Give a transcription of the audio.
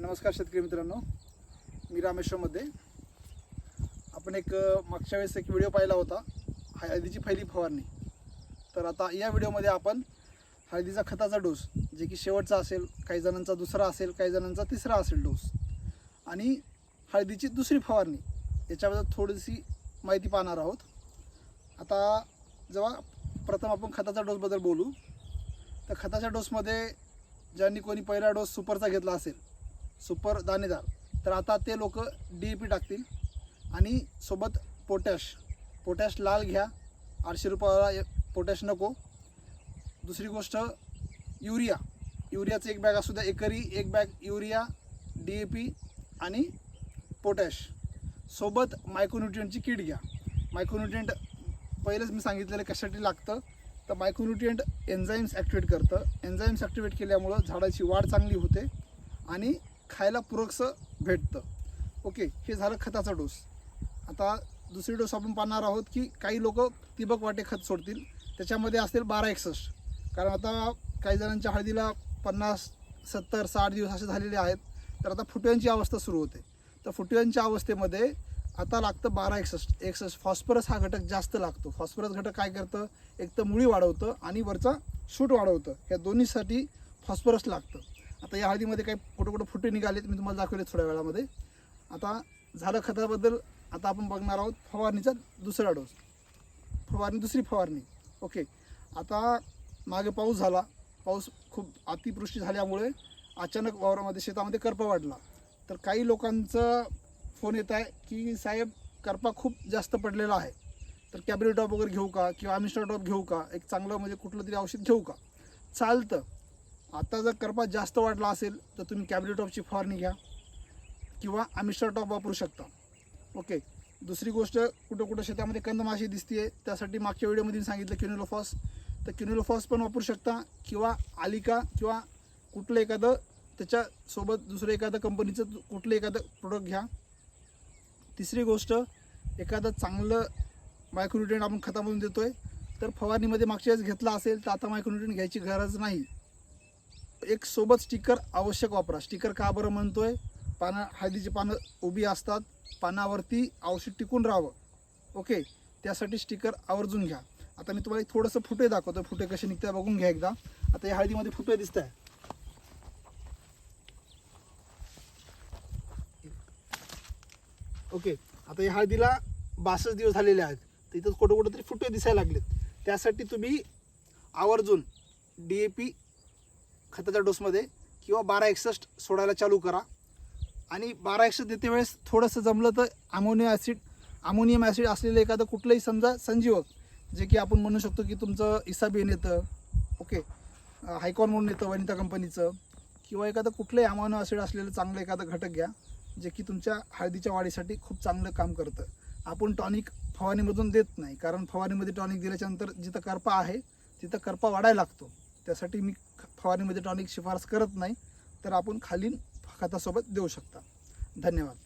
नमस्कार शेतकरी मित्रांनो. मी रामेश्वरमध्ये. आपण एक मागच्या वेळेस एक व्हिडिओ पाहिला होता हळदीची पहिली फवारणी. तर आता या व्हिडिओमध्ये आपण हळदीचा खताचा डोस जे की शेवटचा असेल काही जणांचा दुसरा असेल काही जणांचा तिसरा असेल डोस. आणि हळदीची दुसरी फवारणी याच्याबद्दल थोडीशी माहिती पाहणार आहोत. आता जेव्हा प्रथम आपण खताचा डोसबद्दल बोलू तर खताच्या डोसमध्ये ज्यांनी कोणी पहिला डोस सुपरचा घेतला असेल सुपर दाणेदार. तर आता ते लोक डी ए पी टाकतील आणि सोबत पोटॅश. पोटॅश लाल घ्या. आठशे रुपयाला पोटॅश नको. दुसरी गोष्ट युरिया. युरियाचं एक बॅग असू द्या एकरी एक bag urea D A P आणि पोटॅश. सोबत मायक्रोन्युट्रियंटची किट घ्या. मायक्रोन्युट्रियंट पहिलेच मी सांगितलेलं कशासाठी लागतं? तर मायक्रोन्युट्रियंट एन्झाईम्स ॲक्टिवेट करतं. एन्झाईम्स ॲक्टिवेट केल्यामुळं झाडाची वाढ चांगली होते आणि खायला पुरकसं भेटतं. ओके हे झालं खताचा डोस. आता दुसरी डोस आपण पाहणार आहोत की काही लोक तिबक वाटे खत सोडतील. त्याच्यामध्ये असतील बारा एकसष्ट. कारण आता काही जणांच्या हळदीला पन्नास सत्तर साठ दिवस असे झालेले आहेत. तर आता फुटव्यांची अवस्था सुरू होते. तर फुटव्यांच्या अवस्थेमध्ये आता लागतं बारा एकसष्ट. एकसष्ट फॉस्फरस हा घटक जास्त लागतो. फॉस्फरस घटक काय करतं? एक तर मुळी वाढवतं आणि वरचा शूट वाढवतं. या दोन्हीसाठी फॉस्फरस लागतं. आता या हळदीमध्ये काही कुठं कुठं फुटे निघालेत मी तुम्हाला दाखवले थोड्या वेळामध्ये. आता झालं खताबद्दल आता आपण बघणार आहोत फवारणीचा दुसरा डोस. फवारणी दुसरी फवारणी. ओके आता मागे पाऊस झाला. पाऊस खूप अतिवृष्टी झाल्यामुळे अचानक वावरामध्ये शेतामध्ये करपा वाढला. तर काही लोकांचं फोन येत आहे की साहेब करपा खूप जास्त पडलेला आहे. तर कॅबरी टॉप वगैरे घेऊ का? किंवा आमिस्टर टॉप घेऊ का? एक चांगलं म्हणजे कुठलं तरी औषध घेऊ का? चालतं. आता जर करपा जास्त वाढला असेल तर तुम्ही कॅबरीटॉपची फवारणी घ्या. किंवा आमिस्टर टॉप वापरू शकता. ओके दुसरी गोष्ट कुठं कुठं शेतामध्ये कंदमाशी दिसते त्यासाठी मागच्या व्हिडिओमध्ये सांगितलं क्युनिलोफॉस तर क्युनिलोफॉस पण वापरू शकता. किंवा आलिका किंवा कुठलं एखादं त्याच्यासोबत दुसरं एखादं कंपनीचं कुठलं एखादं प्रोडक्ट घ्या. तिसरी गोष्ट एखादं चांगलं मायक्रोन्युट्रेंट आपण खतामधून देतो आहे तर फवारणीमध्ये मागच्या वेळेस घेतला असेल तर आता मायक्रोन्युट्रेंट घ्यायची गरज नाही. एक सोबत स्टिकर आवश्यक वापरा. स्टिकर का बरं म्हणतोय? पानं हळदीची पानं उभी असतात. पानावरती औषध टिकून राहावं. ओके? त्यासाठी स्टिकर आवर्जून घ्या. आता मी तुम्हाला एक थोडंसं फुटे दाखवतो फुटे कसे निघतात बघून घ्या एकदा. आता या हळदीमध्ये फुटे दिसत आहे ओके? आता या हळदीला बासष्ट दिवस झालेले आहेत. तर इथं कुठं कुठं तरी फुटे दिसायला लागलेत. त्यासाठी तुम्ही आवर्जून डी ए पी खताच्या डोसमध्ये किंवा बारा एकसष्ट सोडायला चालू करा. आणि बारा एकसष्ट देते वेळेस थोडंसं जमलं तर अमोनिया ॲसिड अमोनियम ॲसिड असलेलं एखादं कुठलंही समजा संजीवक जे की आपण म्हणू शकतो की तुमचं इसाबेन येतं ओके हायकॉन म्हणून येतं वनिता कंपनीचं किंवा एखादं कुठलंही अमोनो ॲसिड असलेलं चांगलं एखादं घटक घ्या जे की तुमच्या हळदीच्या वाढीसाठी खूप चांगलं काम करतं. आपण टॉनिक फवारणीमधून देत नाही कारण फवारणीमध्ये टॉनिक दिल्याच्यानंतर जिथं करपा आहे तिथं करपा वाढायला लागतो. त्यासाठी मी फवारणीमध्ये टॉनिक शिफारस करत नाही तर आपण खालील खतासोबत देऊ शकता. धन्यवाद.